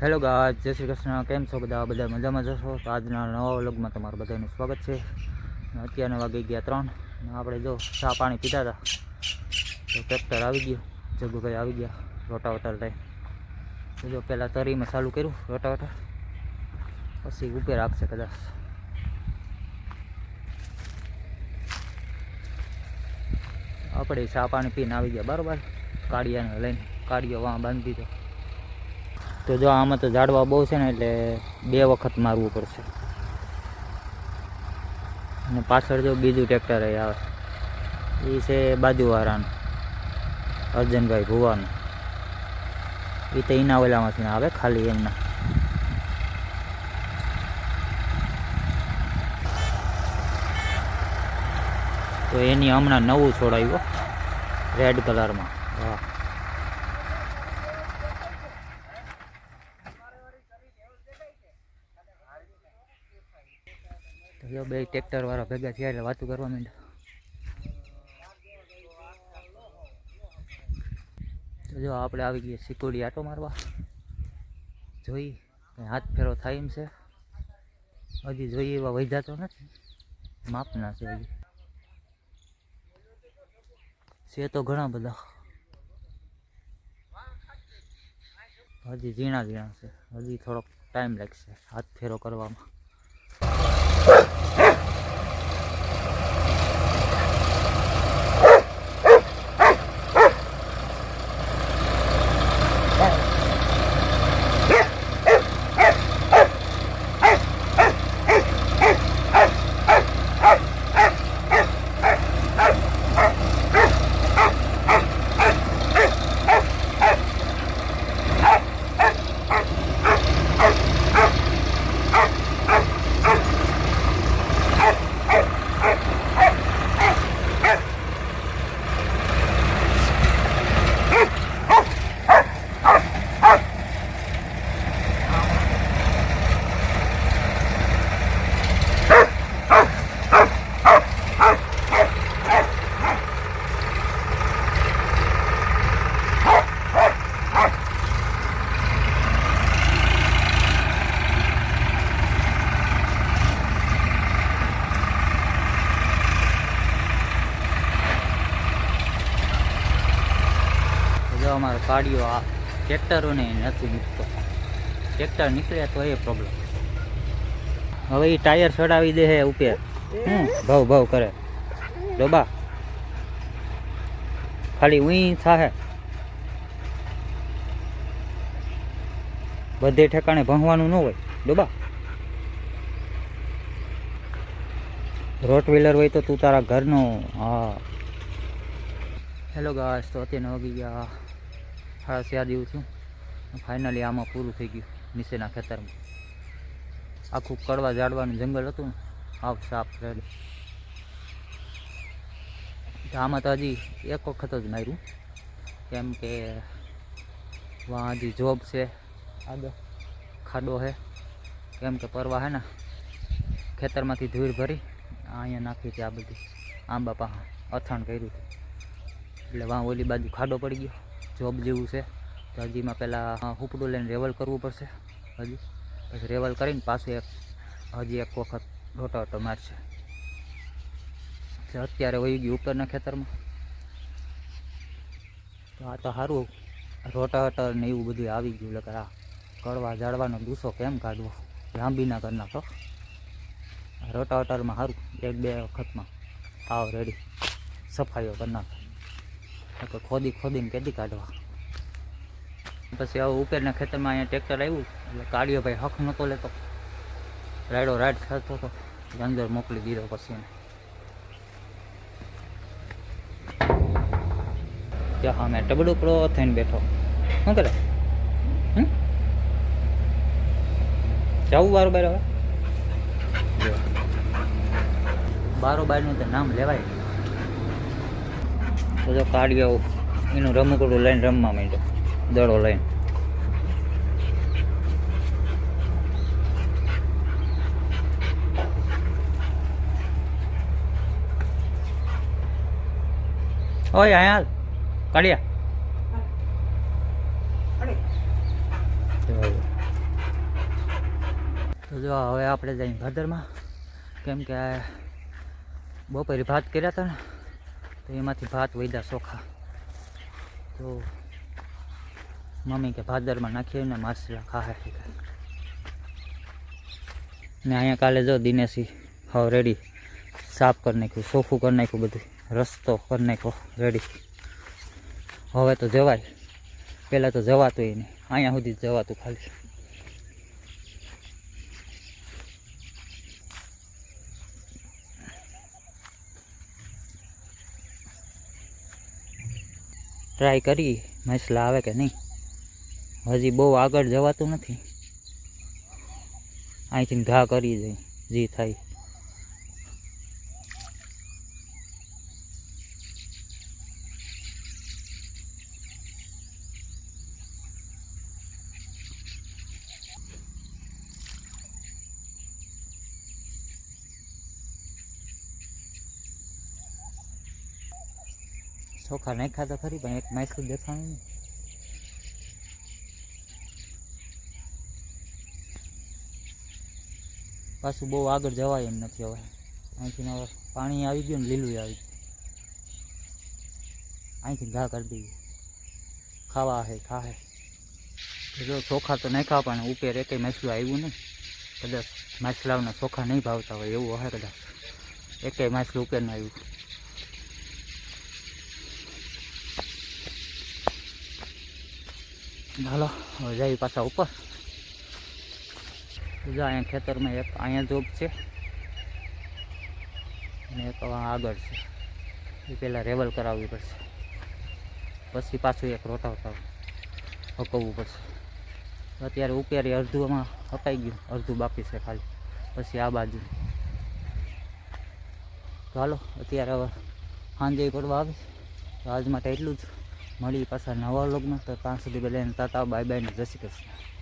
Hello ગાજ જય શ્રી કૃષ્ણ. કેમ છો બધા? બધા મજામાં જશો તો આજના નવા વ્લોગમાં તમારું બધાનું સ્વાગત છે. અત્યારના વાગી ગયા ત્રણ. આપણે જો ચા પાણી પીતા હતા, તો ટ્રેક્ટર આવી ગયું. જગુભાઈ આવી ગયા, રોટાવટર લઈ. તો જો પહેલાં તરીમાં ચાલુ કર્યું, રોટાવટર. પછી ઉભે આપશે કદાચ. આપણે ચા પાણી પીને આવી ગયા, બરાબર? કાળિયાને લઈને, કાળિયો વાં બાંધી દીધો. તો જો આમાં તો ઝાડવા બહુ છે ને એટલે બે વખત મારવું પડશે. અને પાછળ જો બીજું ટ્રેક્ટર એ આવે. એ છે બાજુવાળાનું, અર્જનભાઈ ભુવાનું. એ તો એના ઓલામાંથી આવે, ખાલી એમના. તો એની હમણાં નવું છોડાયું રેડ કલરમાં વાહ જો બે ટ્રેક્ટર વાળા ભેગા થયા એટલે વાતું કરવા માંડ્યા. જો આપણે આવી ગઈએ સિકોડી આટો મારવા. જોઈ હાથ ફેરો થાય એમ છે. હજી જોઈએ એવા વૈધાતો નથી. માપના છે હજી. છે તો ઘણા બધા. હજી ઝીણા ઝીણા છે. હજી થોડોક ટાઈમ લાગશે હાથ ફેરો કરવામાં. જો કાઢ્યો આ ટ્રેક્ટરોને નથી નીકળતો. ટ્રેક્ટર નીકળ્યા તો એ પ્રોબ્લેમ હવે એ ટાયર ચડાવી દે હે ઉપર. હમ, ભાવ ભાવ કરે. ડોબા ખાલી ઉઈ થાહે. બધે ઠેકાણે ભણવાનું ન હોય. ડોબા રોટ વ્હીલર હોય તો તું તારા ઘરનો. હા. હેલો ગાસ તો અત્યારે વાગી ગયા. સાડા યાદ એવું છું. ફાઇનલી આમાં પૂરું થઈ ગયું નીચેના ખેતરમાં. આખું કડવા ઝાડવાનું જંગલ હતું આવ સાફ રહેલું આમાં તો હજી એક વખત જ માર્યું. કેમ કે વાં હજી જોબ છે આગળ. ખાડો છે. કેમ કે પરવા હે ને ખેતરમાંથી ધૂળ ભરી અહીંયા નાખી હતી આ બધી આંબા પા અથાણ કર્યું હતું. એટલે વાં ઓલી બાજુ ખાડો પડી ગયો. જોબ જેવું છે. તો હજીમાં પહેલાં હુપડું લઈને રેવલ કરવું પડશે. હજી. પછી રેવલ કરીને પાછું એક, હજી એક વખત રોટાવટો મારશે. અત્યારે વહી ગયું ઉપરના ખેતરમાં. તો આ તો સારું રોટાવટર ને એવું બધું આવી ગયું. એટલે આ કડવા જાળવાનો દૂસો કેમ કાઢવો? લાંબી ના કરી નાખો રોટાવટરમાં સારું એક બે વખતમાં આવ રેડી સફાઈઓ કરી નાખે. તો ખોદી ખોદીને કેદી કાઢવા. પછી આવું ઉપરના ખેતરમાં અહીંયા ટ્રેક્ટર આવ્યું, એટલે કાઢ્યો ભાઈ હક નહોતો લેતો. રાયડો રાઈડ થતો હતો અંદર મોકલી દીધો પછી એને. ત્યાં હા મેં ટબડું પ્રો થઈને બેઠો. શું કરે? જવું બારો બાર હવે? બારો બારનું તો નામ લેવાય. તો કાઢ્યો એનું રમકડું લઈને રમવા માંડ્યો. દડો લઈને. ઓય, અહીંયા કાઢ્યા. તો જો હવે આપણે જઈએ ભાદરમાં કેમ કે બપોરે ભાત કર્યા હતા ને. તો એમાંથી ભાત વધ્યા ચોખા તો મમ્મી કે ભાદરમાં નાખીએ ને માસલા ખાહે ને અહીંયા કાલે જો દિનેશી હવે રેડી સાફ કરી નાખ્યું ચોખ્ખું કરી નાખ્યું બધું, રસ્તો કરી નાખ્યો રેડી હવે તો જવાય. પહેલાં તો જવાતું નહીં. અહીંયા સુધી જવાતું ખાલી. ટ્રાય કરી, મસલા આવે કે નહીં? હજી બહુ આગળ જવાતું નથી. અહીંથી ઘા કરી જાય જે થાય. ચોખા નાખ્યા તો ખરી, પણ એક માછલું દેખાણું નહીં. પાછું બહુ આગળ જવાય એમ નથી હવે. અહીંથી હવે પાણી આવી ગયું ને લીલું આવી ગયું. અહીંથી ઘા કરી દઈએ. ખાવા હે ખાહે જો ચોખા તો નાખ્યા, પણ ઉપર એકેય માછલું આવ્યું નહીં. કદાચ માછલાઓના ચોખા નહીં ભાવતા હોય એવું હશે કદાચ. એકેય માછલું ઉપર ન આવ્યું. હાલો જઈએ પાછા ઉપર. જો અહીંયા ખેતરમાં એક અહીંયા જોબ છે. અને એક આગળ છે. એ પહેલાં રેવલ કરાવવી પડશે. પછી પાછું એક રોટાવતા હકવવું પડશે. અત્યારે ઉપેરી અડધુંમાં હકાઈ ગયું. અડધું બાકી છે ખાલી. પછી આ બાજુ. ચાલો અત્યારે હવે સાંજે પડવા આવે તો આજ માટે એટલું જ. મળી પાછા નવા લગ્ન તો ત્યાં સુધી બધાને તાતા બાય બાય ને જય શ્રી કૃષ્ણ.